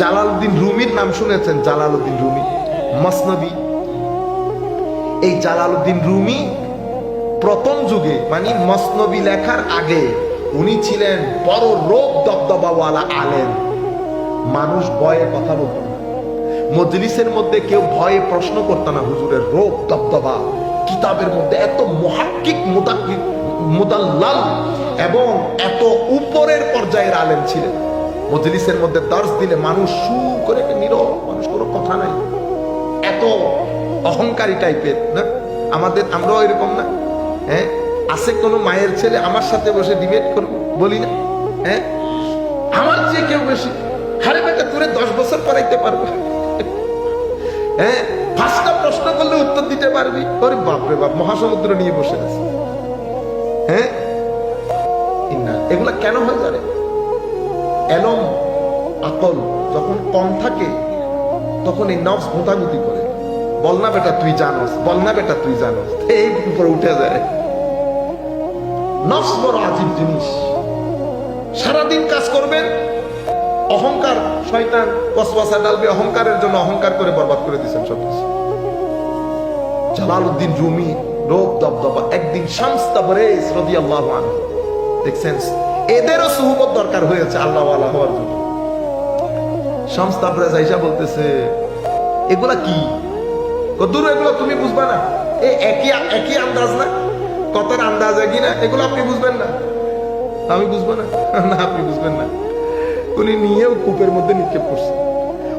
Jalaluddin রুমির নাম শুনেছেন? জালালউদ্দিন রুমি। মসনবী। এই জালালউদ্দিন রুমি প্রথম যুগে মানে মসনবী লেখার আগে, উনি ছিলেন বড় রোগ দবদবাওয়ালা আলেন মানুষ ভয়ে কথা বলতো না। মজলিসের মধ্যে কেউ ভয়ে প্রশ্ন করতো না, হুজুরের রোগ দবদবা। কিতাবের মধ্যে এত মহাক্কিক, মুদাক্কিক, মুদাল্লাল এবং এত উপরের পর্যায়ের আলেম ছিলেন। মজলিসের মধ্যে দর্শ দিলে মানুষ সু করে নীরব মানুষ, কোনো কথা নাই। এত অহংকারী টাইপের, না? আমাদের আমরাও এরকম না হ্যাঁ? আছে কোনো মায়ের ছেলে আমার সাথে বসে ডিবেট করব বলি না হ্যাঁ? আমার যে কেউ বেশি হারে বেটা তোরে দশ বছর পড়াইতে পারবে। হ্যাঁ? পাঁচটা প্রশ্ন করলে উত্তর দিতে পারবি। ওরে বাপরে বাপ, মহাসমুদ্র নিয়ে বসে আছে। হ্যাঁ? এগুলা কেন হয় জানে এলম আকল যখন কম থাকে, তখন এই নফস ভোতাগুতি করে। বল না বেটা, তুই জানোস, বল না বেটা, তুই জানোস। এই উপরে উঠে যায়। নফস বড় আজীব জিনিস। সারাদিন কাজ করবেন, অহংকার, শয়তান কসবাসা ডালবে, অহংকারের জন্য অহংকার করে বরবাদ করে দিয়েছেন সব কিছু জালালউদ্দিন রুমি, রোগ, দবদবা, একদিন শামস তাবরেজ রাদিয়াল্লাহু আনহু। দেখছেন? এদেরও সুহবত দরকার হয়েছে, আল্লাহ আল্লাহ হওয়ার জন্য। তাবরেজ আইসা বলতেছে, এগুলা কি? কদূর এগুলো তুমি বুঝবা না। এই একই একই আন্দাজ না? কথার আন্দাজ একই না? এগুলো আপনি বুঝবেন না? আমি বুঝব না। না, আপনি বুঝবেন না। উনি নিয়েও কূপের মধ্যে নিক্ষেপ করছে।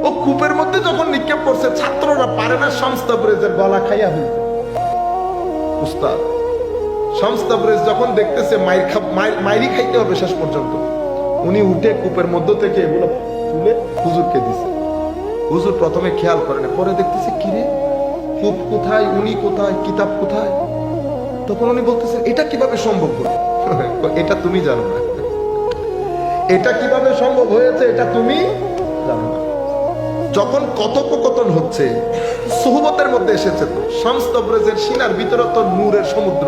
ও কূপের মধ্যে যখন নিক্ষেপ করছে, ছাত্ররা পারে না সংস্থা ব্রেজের গলা খাইয়া ফেলতে। উস্তাদ সংস্থা ব্রেজ যখন দেখতেছে, মাইর খা মাইরি খাইতে হবে শেষ পর্যন্ত। উনি উঠে কূপের মধ্য থেকে এগুলো তুলে হুজুরকে দিছে। হুজুর প্রথমে খেয়াল করে না, পরে দেখতেছে, কিরে? কূপ কোথায়? উনি কোথায়? কিতাব কোথায়? তখন উনি বলতেছে, এটা কীভাবে সম্ভব হলো? এটা তুমি জানো না। এটা কীভাবে সম্ভব হয়েছে, এটা তুমি জানো না। যখন কথোপকথন হচ্ছে, সোহবতের মধ্যে এসেছে তো শামস্তব্রেজের সিনার ভিতরে নূরের সমুদ্র।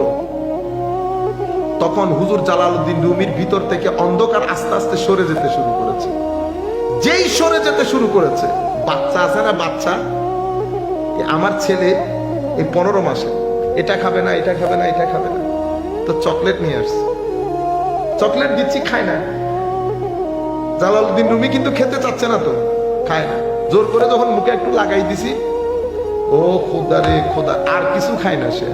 তখন হুজুর জালালউদ্দিন রুমির ভিতর থেকে অন্ধকার আস্তে আস্তে সরে যেতে শুরু করেছে। যেই সরে যেতে শুরু করেছে, বাচ্চা আছে না বাচ্চা? আমার ছেলে এই পনেরো মাসে, এটা খাবে না, এটা খাবে না, এটা খাবে না। তো চকলেট নিয়ে আসছে। চকলেট দিচ্ছি, খায় না। জালালউদ্দিন রুমি কিন্তু খেতে চাচ্ছে না তো, খায় না। জোর করে যখন মুখে একটু লাগাই দিছি, ও খোদা রে খোদা, আর কিছু খায় না সে।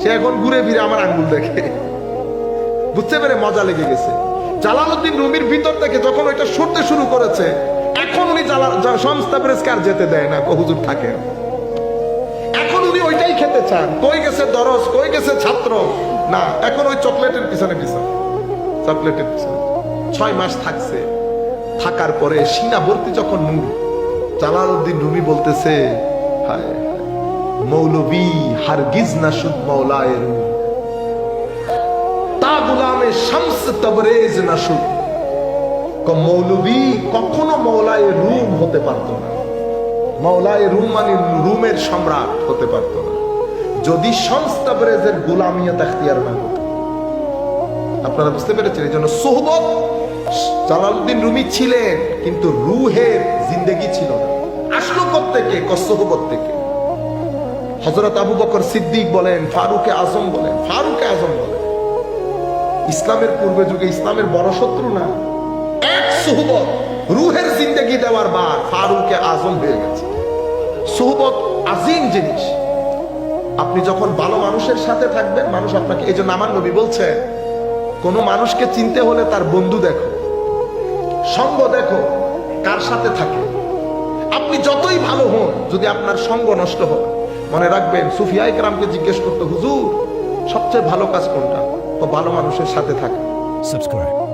সে এখন ঘুরে ফিরে আমার আঙ্গুল দেখে। বুঝতে পেরে মজা লেগে গেছে। জালালউদ্দিন রুমির ভিতর থেকে যখন ওইটা সরতে শুরু করেছে, এখন উনি সংস্থা প্রেসকে আর যেতে দেয় না, হুজুর থাকে এখন উনি ওইটাই খেতে চান। কই গেছে কই গেছে ছাত্র? না, এখন ওই চকলেটের পিছনে পিছনে। চকলেটের পিছনে। ছয় মাস থাকছে। থাকার পরে সিনাবর্তী যখন নূর, জালালউদ্দিন রুমি বলতেছে, হায় মৌলবী হারগিজ না সুদ মৌলায় গুলামে শামস তবরেজ মৌলবী কখনো মৌলায় রুম হতে না। মৌলায় রুম মানে রুমের সম্রাট হতে না। যদি সংস্থা ব্রেজের গুলামিয়ত এখতিয়ার না আপনারা বুঝতে পেরেছেন, এই জন্য সোহবত জালালউদ্দিন রুমি ছিলেন, কিন্তু রুহের জিন্দেগি ছিল না। আসলো থেকে? সোহবত থেকে। হজরত আবু বকর সিদ্দিক বলেন, ফারুকে আজম বলেন, ফারুকে আজম বলেন। ইসলামের পূর্বে যুগে ইসলামের বড় শত্রু না। এক সোহবত রুহের জিন্দেগি দেওয়ার বার ফারুকে আজম হয়ে গেছে। সোহবত আজিম জিনিস। আপনি যখন ভালো মানুষের সাথে থাকবেন, মানুষ আপনাকে, এই জন্য আমার নবী বলছে, কোন মানুষকে চিনতে হলে তার বন্ধু দেখো, সঙ্গ দেখো, কার সাথে থাকে। আপনি যতই ভালো হন, যদি আপনার সঙ্গ নষ্ট হয়, মনে রাখবেন সুফিয়া ইকরামকে জিজ্ঞেস করতে, হুজুর, সবচেয়ে ভালো কাজ কোনটা? তো ভালো মানুষের সাথে থাকা subscribe.